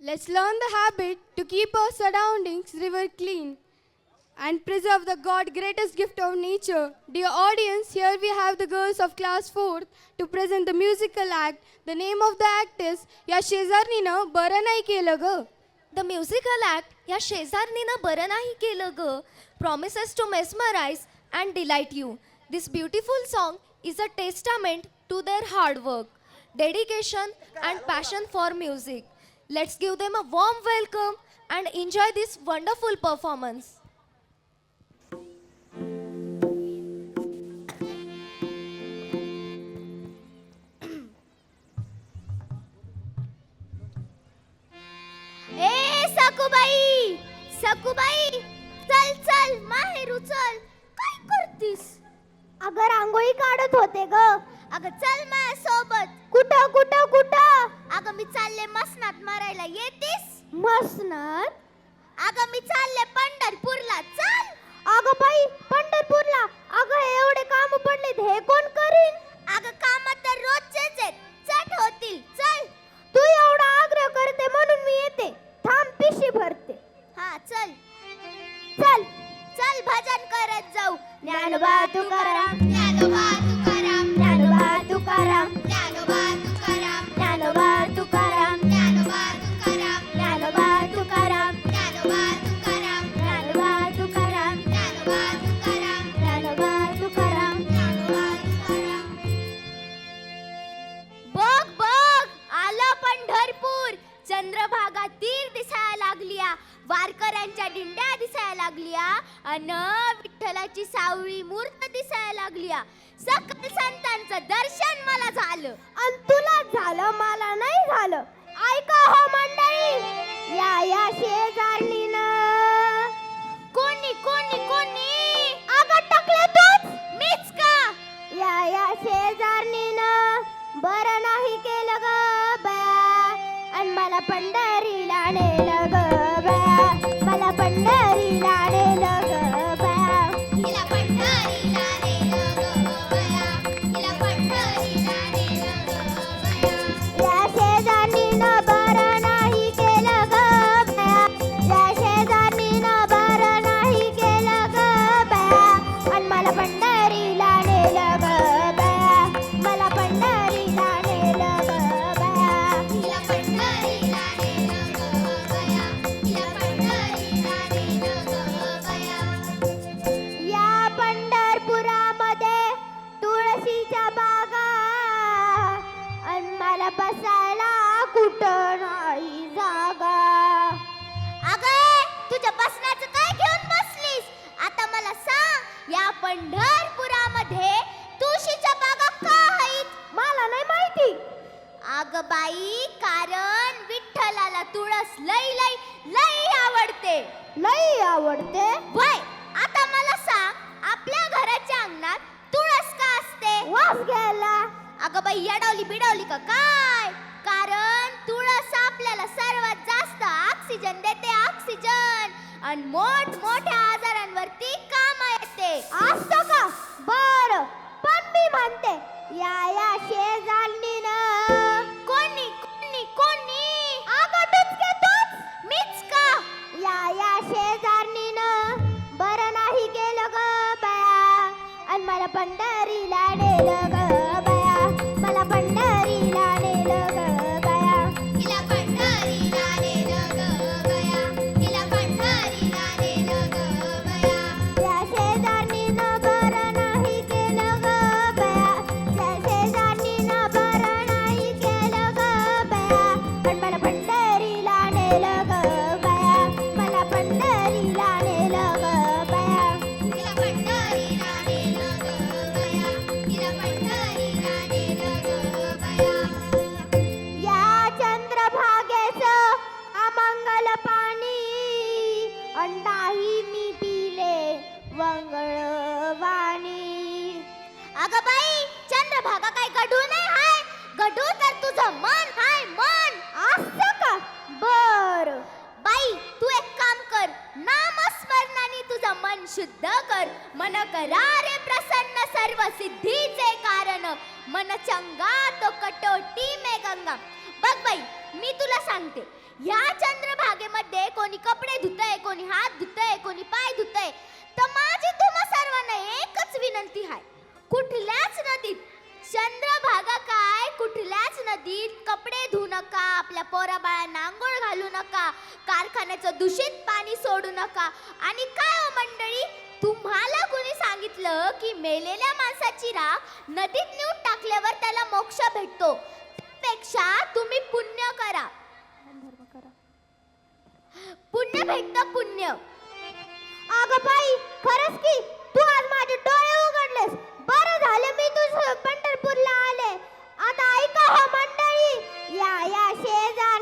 Let's learn the habit to keep our surroundings river clean and preserve the God greatest gift of nature. Dear audience, here we have the girls of class 4th to present the musical act. The name of the act is या शेजारणीनं बरं नाही केलं ग the musical act या शेजारणीनं बरं नाही केलं ग promises to mesmerize and delight you this beautiful song is a testament to their hard work dedication and passion for music Let's give them a warm welcome and enjoy this wonderful performance. hey, Sakubai! Sakubai! चल चल माहेर उचल काय करतीस अगं रांगोळी काढत होते ग अगं चल माझ्या सोबत कुठं कुठं कुठं? अगं मी चालले मसनात मारायला. येतीस? मसनात? अगं मी चालले पंढरपूरला. चल. अगं बाई पंढरपूरला. अगं हे एवढे काम पडलेत. हे कोण करीन? अगं काम तर रोजचेच आहेत. चट होतील. चल. तू एवढा आग्रह करते म्हणून मी येते. थांब पिशी भरते. हा चल. चल. चल भजन करत जाऊ. ज्ञानोबा तुकाराम. ज्ञानोबा चंद्रभागा तीर दिसायला लागलिया. वारकऱ्यांच्या दिंड्या दिसायला लागलिया. अन विठ्ठलाची सावळी मूर्त दिसायला लागलिया. सकल संतांचं दर्शन मला झालं. आणि तुला झालं मला नाही झालं. ऐका हो मंडळी या या शेजारणीनं. कोणी कोणी कोणी? अगं टाकले तूच. मीच का? या या शेजारणीनं. बरं नाही केलं ग बया. मला पंढरीला नेलं ग बया मला पंढरीला लई आवडते. वय आता मला सांग आपल्या घराच्या अंगणात तुळस का असते? वास घ्यायला. अगं बाई येडवली बिडवली का काय? कारण तुळस आपल्याला सर्वात जास्त ऑक्सिजन देते ऑक्सिजन आणि मोठ मोठ्या मन हाय मन. असं का? बर. बाई तू एक काम कर. नामस्मरणाने तुझं मन शुद्ध कर. मन करा रे प्रसन्न सर्व सिद्धीचे कारण. मन चंगा तो कटोटी मे गंगा. बघ बाई मी तुला सांगते. ह्या चंद्रभागेमध्ये कोणी कपडे धुतय कोणी हात धुतय कोणी पाय धुत दूषित पाणी सोडू नका. आणि काय हो मंडळी? तुम्हाला कोणी सांगितलं की मेलेल्या माणसाची राख नदीत नेऊन टाकल्यावर त्याला मोक्ष भेटतो? त्यापेक्षा तुम्ही पुण्य करा. पुण्य भेटतं पुण्य. अगं बाई खरंच की? तू आज माझे डोळे उघडलेस. बरं झालं मी तुझ पंढरपूरला आले. आता ऐका हो मंडळी या या शेजार